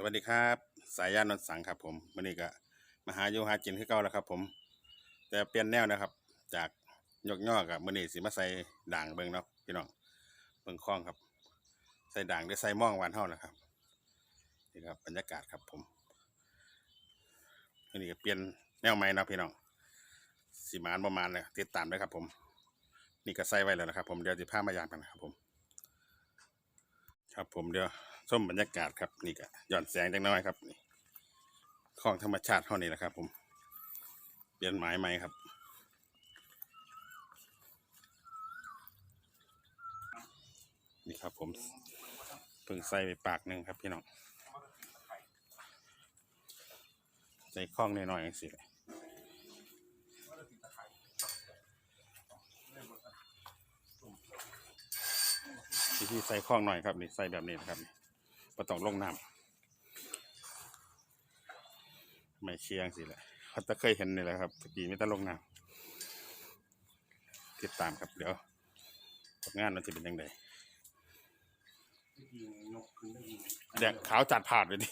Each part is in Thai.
สวัสดีครับ สายยานนท์สังครับ ผมวันนี้ก็มาหาอยู่หากินคือเก่าแล้วครับ ผม แต่เปลี่ยนแนวนะครับ จากยกย่อกับมือนี้สิมาใส่ด่างเบิงเนาะพี่น้องเบิงคล้องครับ ใส่ด่างด้ใส่ม่องหวานเฮานะครับนี่ครับบรรยากาศครับผมวันนี้ก็เปลี่ยนแนวใหม่นะพี่น้องสิมานประมาณเลยติดตามด้วยครับ ผม นี่ก็ใส่ไว้แล้วนะครับ ผมเดี๋ยวจะพามายามกันนะครับ ผม ครับผมเดี๋ยว ส้มบรรยากาศครับนี่ก็หย่อนแสงจังน้อยครับนี่ของธรรมชาติเท่านี้แหละครับ ผม เปลี่ยนไม้ใหม่ครับนี่ครับ ผมเพิ่งใส่ไปปากหนึ่งครับพี่น้องใส่ข้องน้อยๆอย่างสิเลยวิธีใส่ข้องหน่อยครับนี่ใส่แบบนี้นะครับป ระต้องลงน้ำไม่เชียงสิแหละเขาจะเคยเห็นนี่แหละครับตะกี้ไม่ต้องลงน้ำติดตามครับเดี๋ยวผลงานมันจะเป็นยังไงแดงขาวจัดผาดเลยดิ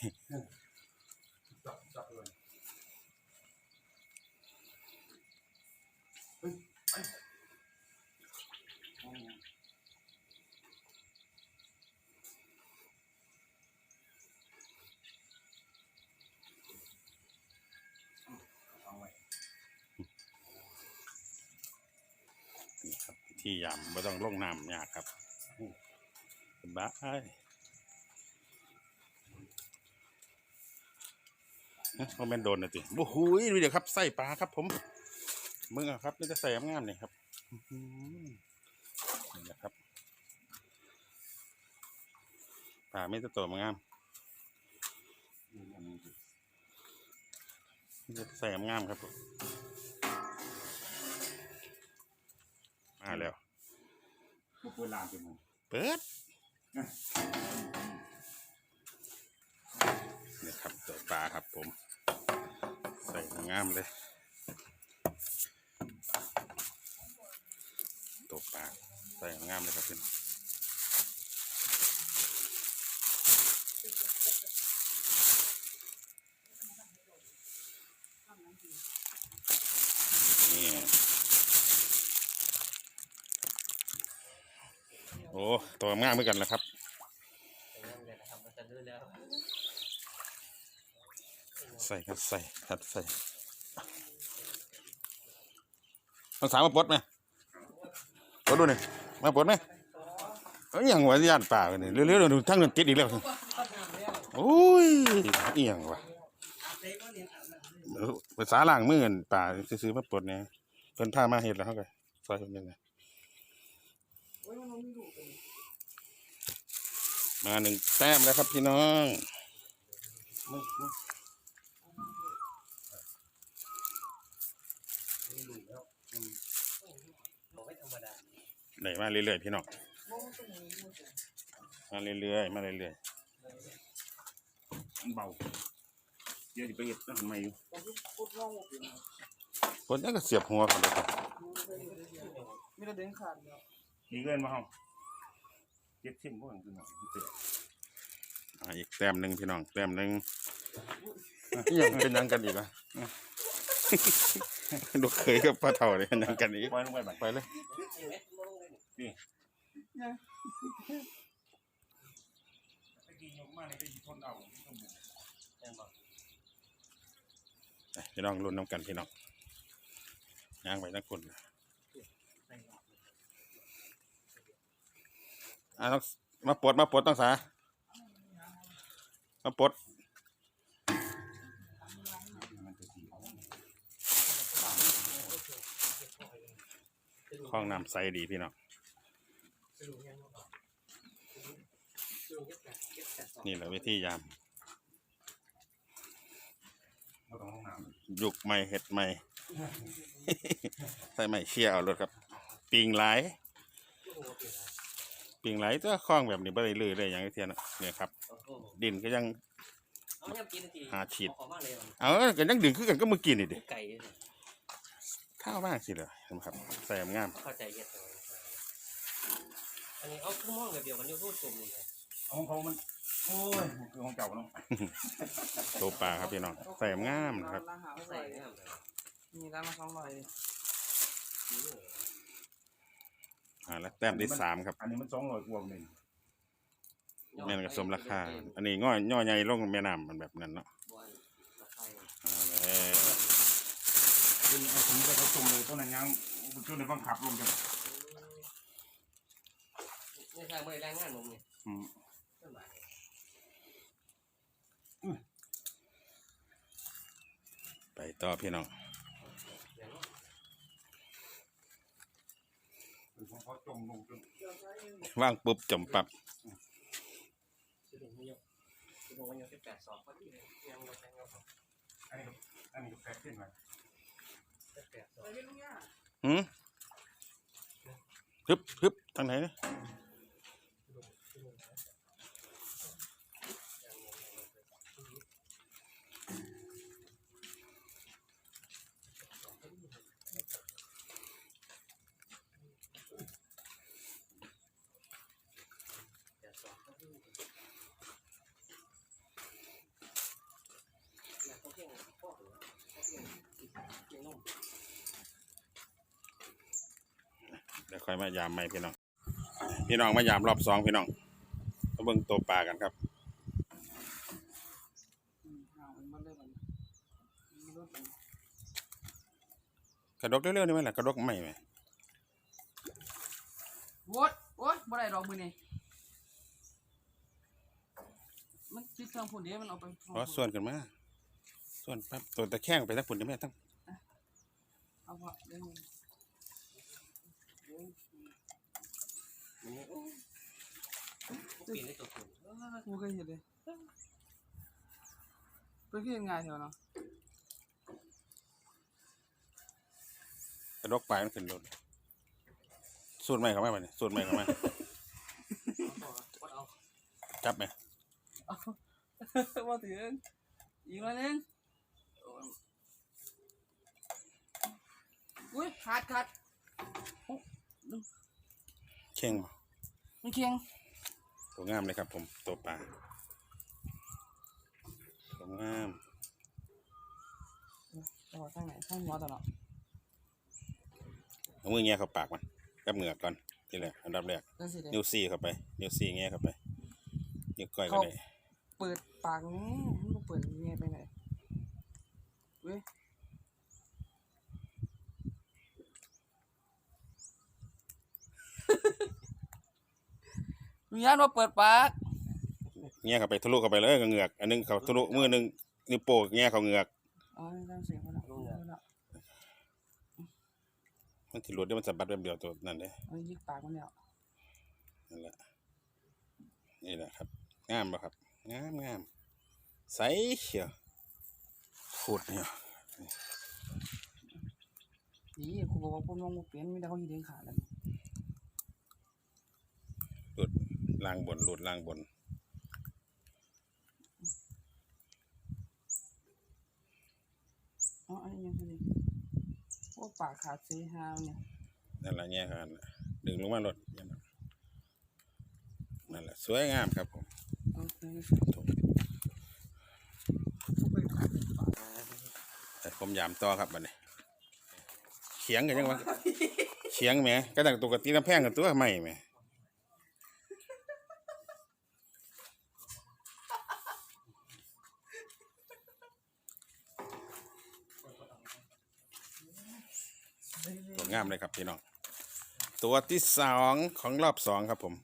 ที่ยำไม่ต้องลงน้ำยากครับสบายเอ๊ะมันเป็นโดนนะจิโอ้โหดูเดี๋ยวครับใส่ปลาครับ ผมมึงอะครับนี่จะใส่งามๆนี่ครับนี่แหละครับปลาไม่จะตัวมันงามนี่จะใส่งามๆครับผม มาแล้วผู้เปิดร้านเป็นไงเปิดนี่ครับตัวปลาครับผม ใส่งามเลย ตัวปลาใส่งามเลยครับพี่นี่โอ้ตัว งามเหมือนกันแหละครับใส่ครับใส่ครับใส่ต้องสามมาปลดไหมปลดดูหน่อยมาปลดไหมเอ้ยอย่างวะย่านป่ากันนี่เร็วๆเดี๋ยวดูทั้งเงินติดอีกแล้วโอ้ยเอหย่างวะภาษาล่างมือกันป่าซื้อมาปลดเนี่ยเพิ่นพามาเห็ดแล้วเขาก็ซอยเพิ่นยังไง มาหนึ่งแต้มแล้วครับพี่น้องมึงมึงไหนมาเรื่อยๆพี่น้อง มาเรื่อยๆมาเรื่อยมันเบาเดี๋ยวจะไปเห็ดทำไมอยู่ๆคนนี้ก็เสียบหัวเขาเลยครับมีแต่เด้งขาดเนาะมีเงินมาห้องเจ็ดชิมพวกนั้นคือหน่อยเจ็ดอ่าอีกแต้มหนึ่งพี่น้องแต้มหนึ่งอิหยังเป็นหยังกันอีกอะลูกเคยกับป้าเท่าเลยเป็นหยังกันอีกปล่อยลงไปบัดไปเลยตะกี้ยกมาในไปทนเอาต้องบุกไปพี่น้องรุ่นน้ำกันพี่น้องย่างไปทั้งคน อะต้องมาปลดมาปลดต้องสา มาปลดคล้องน้ำใสดีพี่น้อง นี่แหละวิธียามห้องห้องน้ยุกใหม่เห็ดใหม่ ใส่ใหม่เชี่ยเอารถครับ ปิงไหล ปิงไหลายตัวคล้องแบบนี้บ่ได้เลยเลยอย่างที่เทียนอะเนี่ยครับ ดินก็ยัง เอาเนี่ยกินทีหาฉีด ขอมากเลยมันเอาก็ยังดึงคือกันก็เมื่อกี้นี่ดิไก่ข้าวมากสิเลยเห็นไหมครับใส่งามเข้าใจเย็ดเลยอันนี้เอาทุ่มห้องเดียวกันอยู่พูดตุ่มนี่เลยำของเขามัน โอ้ยมันคือของเก่าเนาะตัวปลาครับพี่น้องใส่งามนะครับร้านอาหารไม่ใส่ใส่เนี่ยมีร้านมาสองร้อย อ่าแล้วแต้มที่สามครับ อันนี้มันสองร้อยกว่าหนึ่งแม่นก็สมราคา อันนี้ง่อยย่อใหญ่ลงแม่น้ำมันแบบนั้นเนาะบอลราคาอ่าแล้วเป็นเอาถุงไปเขาส่งเลยต้นนั้นยังช่วยในบังคับลงจังไม่ใช่ไม่ได้แรงงานผมนี่อืมต้นไม้ไปต่อพี่น้องอย่างนี้ เป็นของเขา จมลงจนว่างปุ๊บจมปับคือถึงไม่ยกคือถึงวันยกสิบแปดสองพอดีเลยยังไม่แต่งงานสองอันนี้อันนี้ก็แปดขึ้นมาสิบแปดสองไปเล่นลูกย่าหืมฮึบฮึบทางไหนเนี่ย แปดสองพอดีเนี่ยเขาเก่งพ่อหรือเขาเก่ง เก่งนุ่มเดี๋ยวค่อยมายามใหม่พี่น้อง พี่น้องมายามรอบสองพี่น้องมาเบิ่งตัวปลากันครับอืมเอามันเลยมันมันรถมันกระดกเร็วๆนี่ไหมล่ะกระดกไม่ไหมโว้ยโว้ยบ่ได้ดอกมือนี่มันติดเครื่องพุ่นเดียวมันเอาไปเพราะส่วนกันมาส่วนปั๊บตัวตะแคงไปทั้งปุ่นได้ไหมทั้ง เอาพอเดี๋ยวนี้ปีนได้ตัวคุณกูเคยเห็นเลยเพื่อนเห็นง่ายเถอะเนาะกระดกปลายมันขึ้นรถสูตรใหม่เข้ามาบ่เนี่ยสูตรใหม่เข้ามาวัดเอาจับไหมมาถึงอีกแล้วนึง อุ้ยขาดขาดเข่งบ่มันเคียงตัวงามเลยครับผมตัวปลาตัวงามต่อทางไหนทางหัวต่อเนาะเอามือแงะเข้าปากมันกับเหงือกก่อนทีแรกอันดับแรกจังสิเด้นิ้วซี่เข้าไปนิ้วซี่แงะเข้าไปนิ้วก้อยก็ได้เปิดปากนี่มันบ่เปิดยังไงไปไหนเว้ย มีญาติมาเปิดปากแงะเข้าไปทะลุเข้าไปเลยกับเหงือก อันหนึงเขาทะลุมือหนึงนิ้วโป้งแงะเข้าเหงือกอ๋อจำเสียงเขาละเอาละมันสิหลุดได้มันสะบัดแบบเดียวตัวนั่นเด้เอายิกปากมันแล้วนั่นแหละนี่แหละครับงามป่ะครับงามงามใสเขียวขูดเนี่ยนี่ครูบอกว่าผมลงบ่เปลี่ยนมีแต่เขาหิดเองขาดแล้วหลุด ล่างบนหลุดล่างบน อ๋ออันนี้ยังคือนี่พวกปากขาดเสียหาวเนี่ย นั่นแหละแง่กันดึงลงมาหลดอย่างนั้นนั่นแหละสวยงามครับผมโอเคแต่ผมยามต่อครับบัดนี้เขียงกันยังวะเขียงแหมก็ต่างตัวกตีน้ำแพงกันตัวไม่แหมตัว งามเลยครับพี่น้อง ตัวที่สองของรอบสองครับผม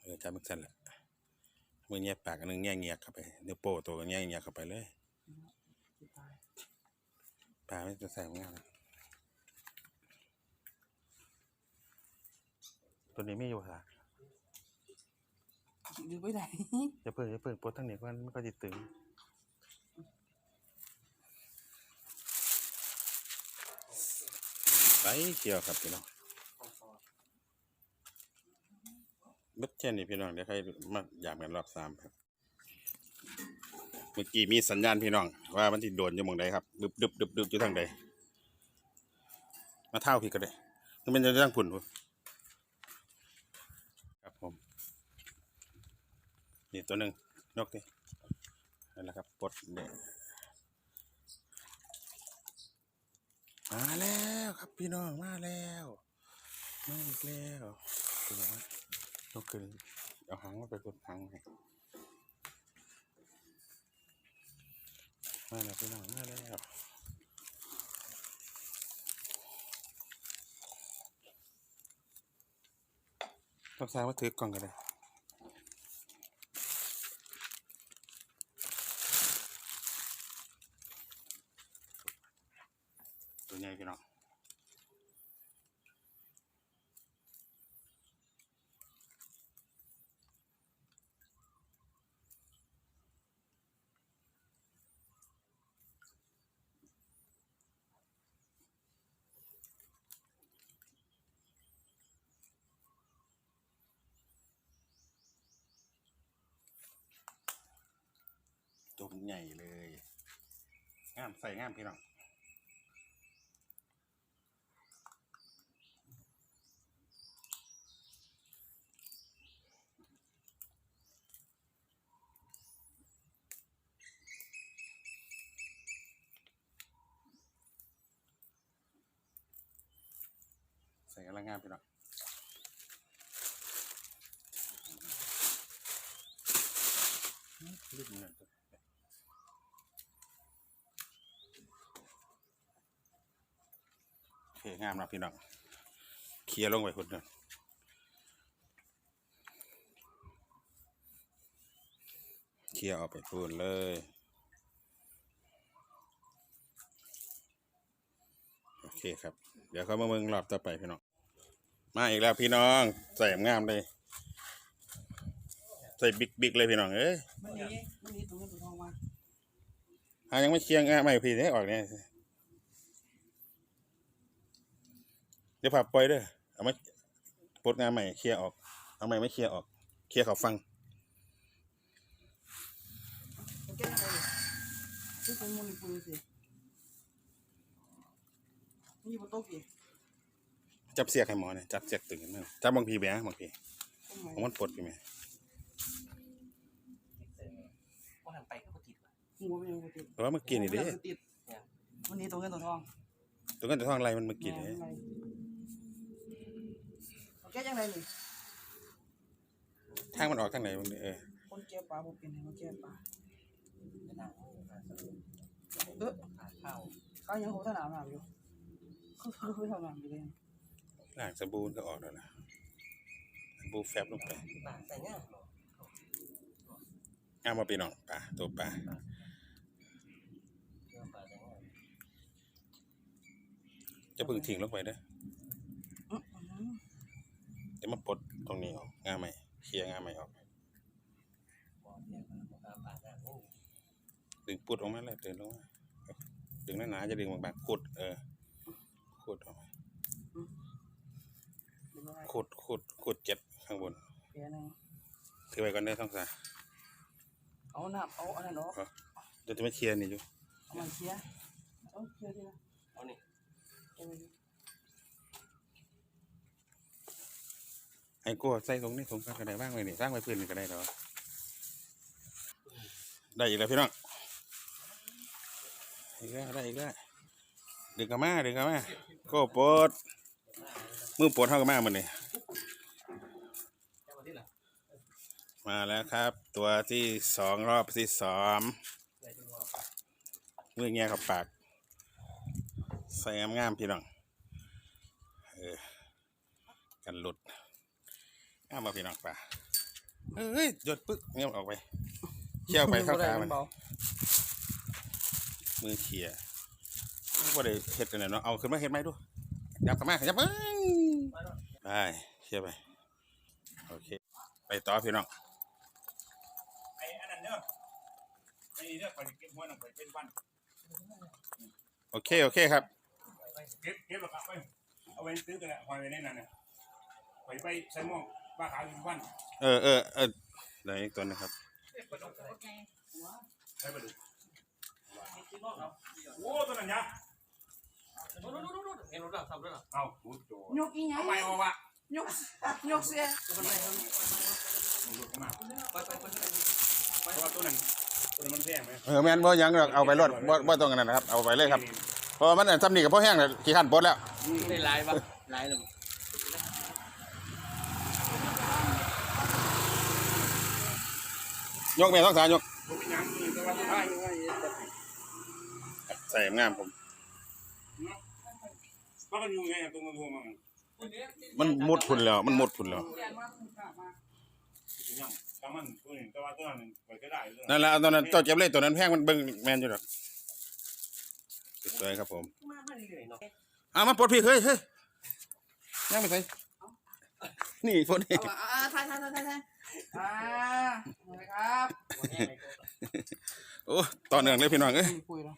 เออจำมันสั้นแหละมือแง่ปากอันหนึงแง่เงียกเข้าไปนิ้วโป้ตัวก็แง่เงียกเข้าไปเลยปลาไม่จะใส่ง่ายนะ ตัวนี้ไม่อยู่ค่ะดูไปไหนจะเปิดจะเปิดปลดทั้งนี้ก่อนมันก็จะตึงไปเกี่ยวครับพี่น้องเบ็ดแค่นี้พี่น้องเดี๋ยวใครมาอยากกันรอบสามครับมื่อกี้มีสัญญาณพี่น้อง ว่ามันที่โดนอยู่หมองใดครับดึบดึบดึบดึบอยู่ทางใดมาเท่าพี่ก็ได้มันเป็นจะทางผุ่นพุ่นครับผม นี่ตัวหนึ่งนกนี่นั่นแหละครับปลดเด็มาแล้วครับพี่น้องมาแล้วมาอีกแล้วตัวนกขึ้นเอาหางมาไปกดหางให้มาแล้วพี่น้องมาแล้วต้องสร้างมาถือกล่องกันเลยตัวให ญ่พี่น้องตัวมันใหญ่เลย งามใส่งามพี่น้อง ส่กำลังงามพี่น้องลึกเงินตัวโอเคงามนะพี่น้องเคลียร์ลงไปคนเดินเคลียร์ออกไปพูนเลยโอเคครับ เดี๋ยวเขามาเมืองรอบต่อไปพี่น้อง มาอีกแล้วพี่น้อง ใส่งามเลย ใส่บิ๊กบิ๊กเลยพี่น้องเอ้ยมันนี้มันนี้ตัวเงินตัวทองมาหายังไม่เคียงอะไม่พี่ได้ออกเนี่ยเดี๋ยวผับปล่อยเด้อเอามาปลดงานใหม่เคลียร์ออก เอาใหม่ไม่เคลียร์ออก เคลียร์เขาฟังมันแก้ยังไงดิซึ่งเป็นมูลนิธิสิมันอยู่บนโต๊ะกี่ จับเสียกให้หมอเนี่ยจับเสียกตึงกันมั้งจับบางพีแบงบางพีต้นไม้ของมันปลดอยู่ไหมว่าหันไปก็บ่ติดว่ะหัวมันยังบ่ติดแต่ว่าเมื่อกี้นี่เด้หัวมัยังติดวันนี้ตัวเงินตัวทองตัวกันตัวทองอะไรมันเมื่อกี้แม่นี่นอะไรเอาแก้ยังไงนี่ทางมันออกทางไหนมันเออคนแก้ปลาบ่เป็นให้มาแก้ปลาจะนั่งหาสนุกเออหาข้าวเขายังเขาสนามหนามอยู่เขาเขาไปทำงานอยู่เลย ล้างสบู่ก็ออกแล้วนะสบู่แฟบลงไปป่าใส่ง่ามาะงามมาพี่น้องปลาตัวปลาเรื่องป่าจะพึ่งทิ้งลงไปเด้ออื้อหือเดี๋ยวมาปลดตรงนี้ออกงามใหม่เคลียร์งามใหม่ออกดึงปุดออกมาเลยดึงลงมาดึงหนาๆจะดึงบางๆขุดเออขุดออกมา ขุดขุดขุดเจ็บข้างบนแก้หนึงถือไว้ก่อนได้อท้องสาเอาน้ำเอาอันนั้นออกเดี๋ยวจะไม่เคลียร์นี่อยู่เอามาเคลียร์เอาเคลียร์ทีละเอานี่เอาไปดิไอ้กลัวใส่ตรงนี้ตรงกระไดบ้างเลยนี่สร้างไว้พื้นนี่ก็ได้ดอกได้อีกแล้วพี่น้องอีกแล้วได้อีกแล้วดึงกลับมาดึงกลับมาโก็ปลด มือปลดเท่ากับมามันนี่แค่วันที่ละมาแล้วครับ ตัวที่สองรอบที่สองไหนจะว่ามือแง่กับปาก ใส่งามๆพี่น้องเออกันหลุดงามมาพี่น้องป่าเอ้ยหยดปึ๊กเงี้ยออกไปเขี่ยวไปเข้าขามันเบามือเขี่ยว่าได้เห็ดกันเนาะเอาขึ้นมาเห็ดไหมดู ยับกลับมายับเอ้ยมาเนาะไปเขี่ยไปโอเค ไปต่อพี่น้องไอ้อันนั้นเด้อไอ้เด้อไปเก็บหัวหนังไปเป็นวันโอเคโอเคครับเก็บเก็บแล้วก็ไปเอาไว้ซื้อกันแหละหอยไว้ในนั้นน่ะไปไปใส่หม้อปลาขาวเป็นวันเออเออเออได้อีกตัวหนึงครับใช้ปลาดุกคิดว่าเราโอ้ตัวนั้นยะโน้ตโน้ตโน้ตเห็นรถเราทำด้วยหรอเอาหูโจยกอีหยังเอาไปเอาวะยกยกเสียมันไม่ทำหูโจเข้ามาไปไปไปเพราะว่าตัวนั้นตัวนั้นมันแพงไหมเออแม่นบ่หยังหรอกเอาไปรถบ่บ่ต้องกันนั้นนะครับ เอาไปเลยครับเพราะว่ามันอันซ้ำนี่กับพ่อแห้งแล้วขี้ขันปลดแล้วได้ลายปะลายเลยยกแม่ต้องสายกผมเป็นหยังนี่แต่ว่าตัวท้ายใส่งามผม เพราะมันอยู่ไงตรงตัวมันมันมุดพุ่นแล้ว มันมุดพุ่นแล้ว ยังแต่มันตัวนี้แต่ว่าตัวนั้นไปก็ได้เลยนั่นแหละเอาตอนนั้นเจ้าเจ็บเลยตัวนั้นแพงมันเบิ่งแม่นอยู่ดอกสวยครับผมมามาเรื่อยๆเนาะเอามาปลดพี่เฮ้ยเฮ้ยยังไม่ใส่นี่ปลดนี่เอาอ่าทายทายทายทายทายอ่าครับ โอ้ต่อเนื่องเลยพี่น้องเอ้ย คุยแล้ว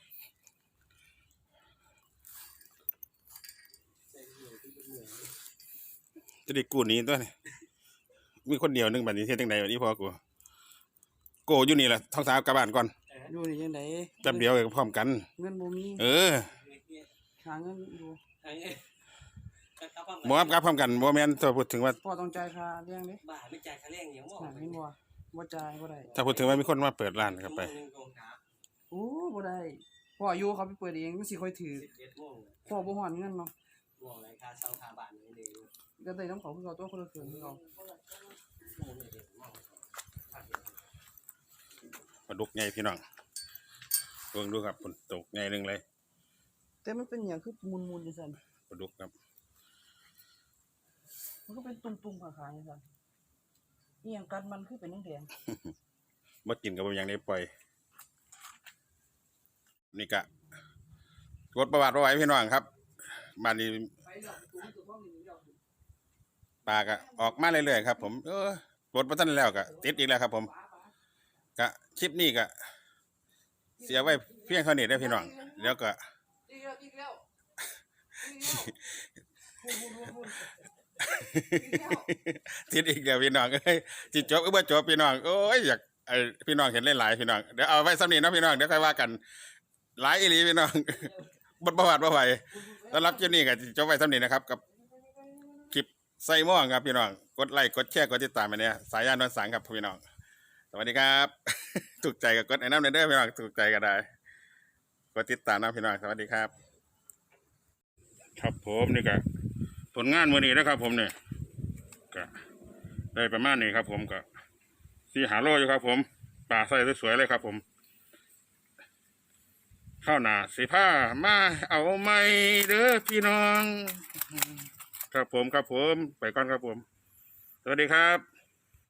จะได้กู้หนี้ตัวนี้มีคนเดียวหนึงบัดนี้เฮ็ดจังไดบัดนี้พอกูโกอยู่นี่แหละท้องสาวกลับบ้านก่อนอยู่นี่ยังไงแป๊บเดียวเองพร้อมกัน เงินบ่มีเออหาเงินอยู่บ่ครับกลับพร้อมกันบ่แม่นถ้าพูดถึงว่า พ่อต้องจ่ายค่าเลี้ยงเด้บ้าไม่จ่ายค่าแรงอย่างว่าน่ะเห็นบ่บ่จ่ายบ่ได้ถ้าพูดถึงว่ามีคนมาเปิดร้านครับไป โอ้บ่ได้พ่ออยู่เขาไปเปิดเองมันสิค่อยถือสิบเอ็ดโมงพ่อบ่ฮอดเงินเนาะโมงอะไรค่าเช่าค่าบ้านนี่เอง ก็ได้น้ำเขาคือเขาตัวคนละครึ่งคือเขาโมงนี่เองปลาดุกใหญ่พี่น้องเบิ่งดูครับฝนตกใหญ่หนึงเลยแต่มันเป็นหยังคือมุนๆจังซั่นปลาดุกครับ มันก็เป็นตุ่มๆขาๆจังซั่นอีหยังกัดมันคือเป็นแดงบ่กินกับบ่หยังได้ปล่อยนี่กะกดประวัติเอาไว้พี่น้องครับบ้านนี้ๆไปแล้วตุ้มตัวพ่อนี่แล้วปลากะออกมาเรื่อยๆครับ ผมเออรถมาทันแล้วก็ติดอีกแล้วครับ ผมกะคลิปนี้กะเสียไว้เพียงเท่านี้ได้อพี่น้องแล้วก็ อีกแล้วอีกแล้วอีกแล้วพูดอีกแล้วติดอีกแล้วพี่น้องเอ้ยจิจบก็บ่จบพี่น้องโอ้ยอยากไอพี่น้องเห็นหลายๆพี่น้องเดี๋ยวเอาไว้ซ้ำนีเนาะพี่น้องเดี๋ยวค่อยว่ากันหลายอีหลีพี่น้องบทประวัติบ่ไหวสำหรับคลิปนี้ก็สิจบไว้ซ้ำนีนะครับกับ ใส่หม่วงครับพี่น้อง กดไลค์กดแชร์กดติดตามไปเนี่ยสายยานนวลสังครับพี่น้อง สวัสดีครับ ถูกใจก็กดไอ้น้ำเด้อพี่น้องถูกใจก็ได้ กดติดตามนะพี่น้องสวัสดีครับ ครับผมนี่ก็ผลงานวันนี้นะครับ ผมเนี่ยก็ได้ประมาณนี้ครับ ผมก็สีหาโลอยู่ครับ ผมป่าใส่สวยๆเลยครับ ผมข้าวหนาสีผ้ามาเอาไม่เด้อพี่น้อง ครับผมครับผม ไปก่อนครับผม สวัสดีครับ